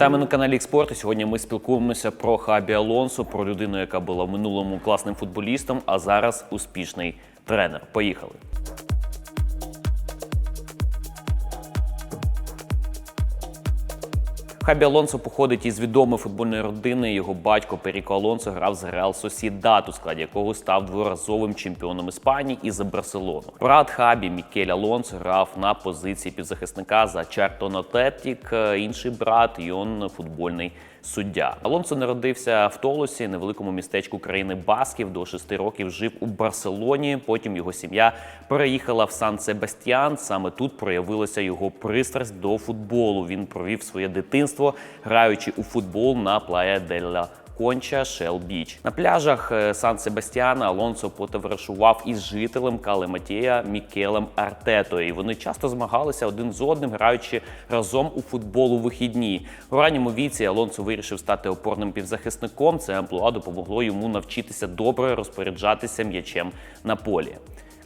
Вітаємо на каналі Експорт. Сьогодні ми спілкуємося про Хабі Алонсо, про людину, яка була в минулому класним футболістом, а зараз успішний тренер. Поїхали. Хабі Алонсо походить із відомої футбольної родини. Його батько Періко Алонсо грав за Реал Сосідат, у складі якого став дворазовим чемпіоном Іспанії і за Барселону. Брат Хабі Мікель Алонсо грав на позиції півзахисника за Чартон Атлетік. Інший брат Йон футбольний суддя. Алонсо народився в Толосі, невеликому містечку країни Басків. До шести років жив у Барселоні. Потім його сім'я переїхала в Сан Себастьян. Саме тут проявилася його пристрасть до футболу. Він провів своє дитинство, граючи у футбол на Плая Делла Конча Шел Біч. На пляжах е, Сан Себастьяна Алонсо потоваришував із жителем Кале Матія Мікелем Артетою. І вони часто змагалися один з одним, граючи разом у футбол у вихідні. У ранньому віці Алонсо вирішив стати опорним півзахисником. Це амплуа допомогло йому навчитися добре розпоряджатися м'ячем на полі.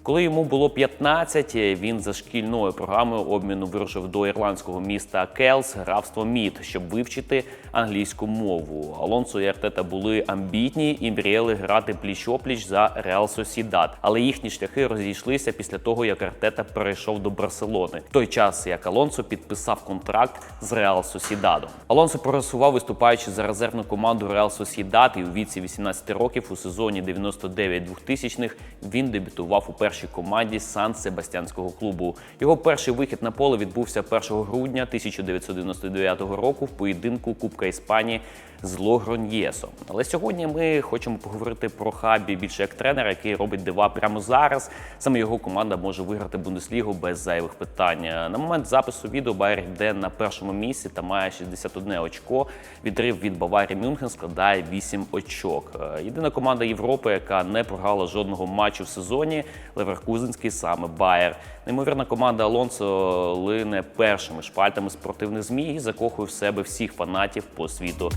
Коли йому було 15, він за шкільною програмою обміну вирушив до ірландського міста Келс, графство Мід, щоб вивчити англійську мову. Алонсо і Артета були амбітні і мріяли грати пліч-опліч за Реал Сосідат. Але їхні шляхи розійшлися після того, як Артета перейшов до Барселони. В той час як Алонсо підписав контракт з Реал Сосідадом. Алонсо просував, виступаючи за резервну команду Реал Сосідат, і у віці 18 років у сезоні 99-2000-х він дебютував у першій команді Сан Себастьянського клубу. Його перший вихід на поле відбувся 1 грудня 1999 року в поєдинку Кубка Іспанії з Логроньєсом. Але сьогодні ми хочемо поговорити про хабі більше як тренера, який робить дива прямо зараз. Саме його команда може виграти Бундеслігу без зайвих питань. На момент запису відео Байер йде на першому місці та має 61 очко. Відрив від Баварії Мюнхен складає 8 очок. Е, Єдина команда Європи, яка не програла жодного матчу в сезоні. Леверкузенський саме Байер. Неймовірна команда Алонсо лине першими шпальтами спортивних змій і закохує в себе всіх фанатів по світу.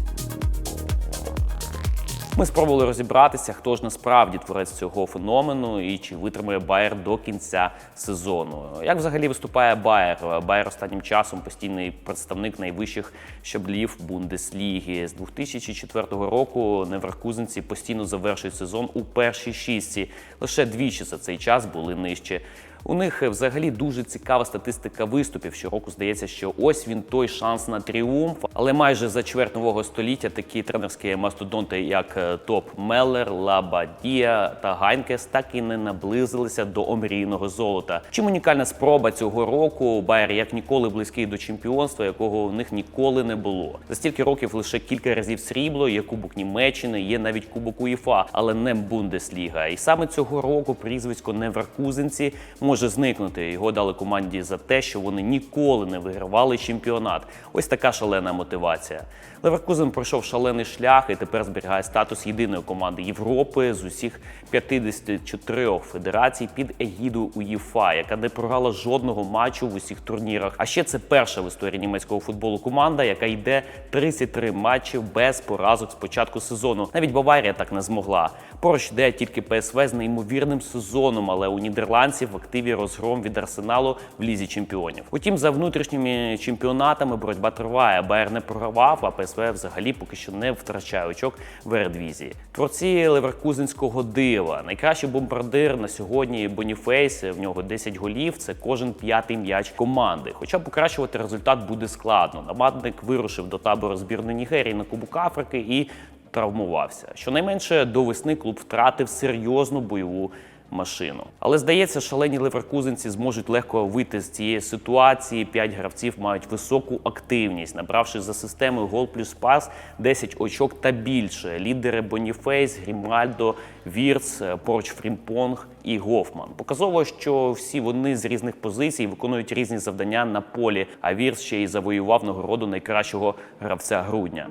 Ми спробували розібратися, хто ж насправді творець цього феномену і чи витримує Байер до кінця сезону. Як взагалі виступає Байер? Байер останнім часом постійний представник найвищих щаблів Бундесліги. З 2004 року неверкузенці постійно завершують сезон у першій шістці. Лише двічі за цей час були нижче. У них взагалі дуже цікава статистика виступів. Щороку здається, що ось він той шанс на тріумф. Але майже за чверть нового століття такі тренерські мастодонти, як е, Топ Меллер, Лабадія та Ганькес, так і не наблизилися до омрійного золота. Чим унікальна спроба цього року Байер як ніколи близький до чемпіонства, якого у них ніколи не було. За стільки років лише кілька разів срібло, є Кубок Німеччини, є навіть Кубок УЄФА, але не Бундесліга. І саме цього року прізвисько Неверкузенці може зникнути. Його дали команді за те, що вони ніколи не вигравали чемпіонат. Ось така шалена мотивація. Леверкузен пройшов шалений шлях і тепер зберігає статус єдиної команди Європи з усіх 54 федерацій під егідою УЄФА, яка не програла жодного матчу в усіх турнірах. А ще це перша в історії німецького футболу команда, яка йде 33 матчі без поразок з початку сезону. Навіть Баварія так не змогла. Поруч йде тільки ПСВ з неймовірним сезоном, але у нідерландців в активі розгром від арсеналу в лізі чемпіонів. Утім, за внутрішніми чемпіонатами боротьба триває. Байер не програвав, а ПСВ взагалі поки що не втрачає очок в Ердвізії. Творці Леверкузенського дива. Найкращий бомбардир на сьогодні Боніфейс. В нього 10 голів. Це кожен п'ятий м'яч команди. Хоча покращувати результат буде складно. Нападник вирушив до табору збірної Нігерії на Кубок Африки і травмувався. Щонайменше до весни клуб втратив серйозну бойову машину. Але здається, шалені леверкузенці зможуть легко вийти з цієї ситуації. П'ять гравців мають високу активність, набравши за системою гол плюс пас 10 очок та більше. Лідери Боніфейс, Грімальдо, Вірц, поруч Фрімпонг і Гофман. Показово, що всі вони з різних позицій виконують різні завдання на полі. А Вірц ще й завоював нагороду найкращого гравця грудня.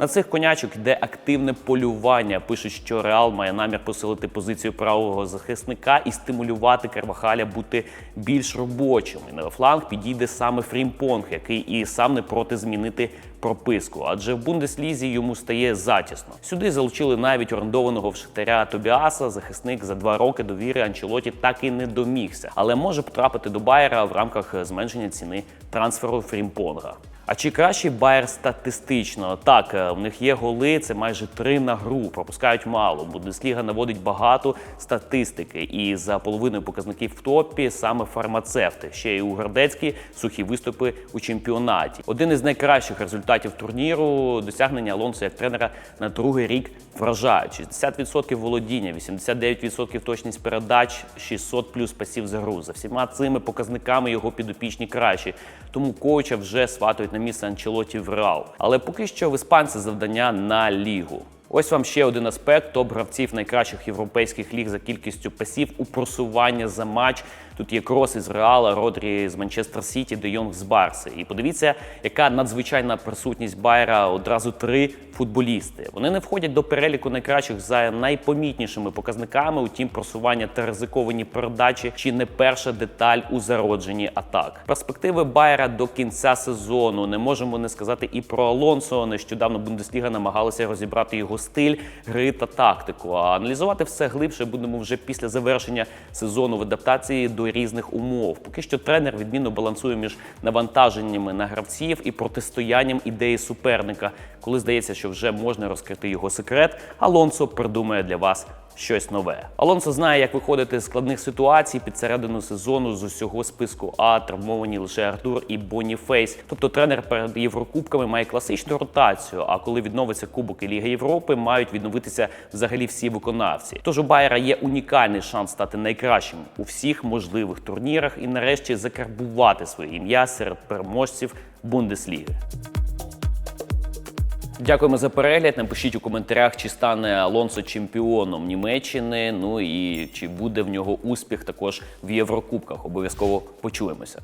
На цих конячок йде активне полювання. Пишуть, що Реал має намір посилити позицію правого захисника і стимулювати Карвахаля бути більш робочим. І на фланг підійде саме Фрімпонг, який і сам не проти змінити прописку, адже в Бундеслізі йому стає затісно. Сюди залучили навіть орендованого в Шахтаря Тобіаса. Захисник за два роки довіри Анчелоті так і не домігся, але може потрапити до Байера в рамках зменшення ціни трансферу Фрімпонга. А чи кращий Байер статистично? Так, е, в них є голи, це майже три на гру, пропускають мало. Бундесліга наводить багато статистики, і за половиною показників в топі саме фармацевти. Ще й у Гордецькій сухі виступи у чемпіонаті. Один із найкращих результатів турніру досягнення Алонсо як тренера на другий рік вражають. 60% володіння, 89% точність передач, 600 плюс пасів за гру. За всіма цими показниками його підопічні кращі. Тому коуча вже сватують на місце Анчелоті в Реал. Але поки що в іспанці завдання на лігу. Ось вам ще один аспект топ гравців найкращих європейських ліг за кількістю пасів у просування за матч. Тут є крос із Реала, Родрі з Манчестер Сіті, Де Йонг з Барси. І подивіться, яка надзвичайна присутність Байера одразу три футболісти. Вони не входять до переліку найкращих за найпомітнішими показниками. Утім, просування та ризиковані передачі чи не перша деталь у зародженні атак. Перспективи Байера до кінця сезону не можемо не сказати і про Алонсо. Нещодавно Бундесліга намагалася розібрати його стиль гри та тактику. А аналізувати все глибше будемо вже після завершення сезону в адаптації до різних умов. Поки що тренер відмінно балансує між навантаженнями на гравців і протистоянням ідеї суперника. Коли здається, що вже можна розкрити його секрет, Алонсо придумає для вас щось нове. Алонсо знає, як виходити з складних ситуацій під середину сезону з усього списку А травмовані лише Артур і Боніфейс. Тобто тренер перед Єврокубками має класичну ротацію. А коли відновиться Кубок і Ліга Європи, мають відновитися взагалі всі виконавці. Тож у Байера є унікальний шанс стати найкращим у всіх можливих турнірах і нарешті закарбувати своє ім'я серед переможців Бундесліги. Дякуємо за перегляд. Напишіть у коментарях, чи стане Алонсо чемпіоном Німеччини. Ну і чи буде в нього успіх також в Єврокубках. Обов'язково почуємося.